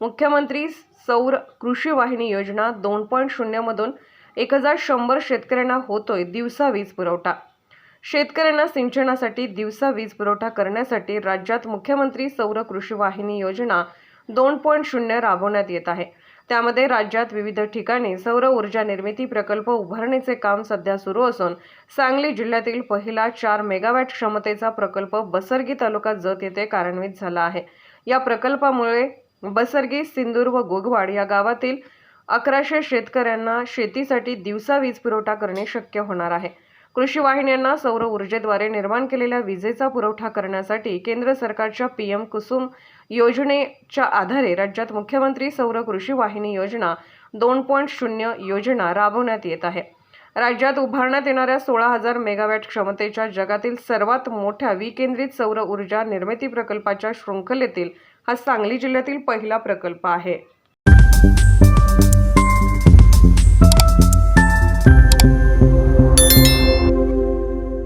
मुख्यमंत्री सौर कृषी वाहिनी योजना दोन पॉईंट शून्यमधून एक हजार शंभर शेतकऱ्यांना होतोय दिवसा वीज पुरवठा. शेतकऱ्यांना सिंचनासाठी दिवसा वीज पुरवठा करण्यासाठी राज्यात मुख्यमंत्री सौर कृषी वाहिनी योजना दोन पॉईंट शून्य राबवण्यात येत आहे. त्यामध्ये राज्यात विविध ठिकाणी सौर ऊर्जा निर्मिती प्रकल्प उभारणीचे काम सध्या सुरू असून सांगली जिल्ह्यातील पहिला चार मेगावॅट क्षमतेचा प्रकल्प बसरगी तालुका जत येथे कार्यान्वित झाला आहे. या प्रकल्पामुळे बसरगी सिंदूर व गोगवाड या गावातील अकराशे शेतकऱ्यांना शेतीसाठी दिवसा वीज पुरवठा करणे शक्य होणार आहे. कृषी वाहिन्यांना सौर ऊर्जेद्वारे निर्माण केलेल्या विजेचा पुरवठा करण्यासाठी केंद्र सरकारच्या पी एम कुसुम योजनेच्या आधारे राज्यात मुख्यमंत्री सौर कृषी वाहिनी योजना दोन पॉईंट शून्य योजना राबवण्यात येत आहे. राज्यात उभारण्यात येणाऱ्या सोळा हजार मेगावॅट क्षमतेच्या जगातील सर्वात मोठ्या विकेंद्रित सौर ऊर्जा निर्मिती प्रकल्पाच्या शृंखलेतील हा सांगली जिल्ह्यातील पहिला प्रकल्प आहे.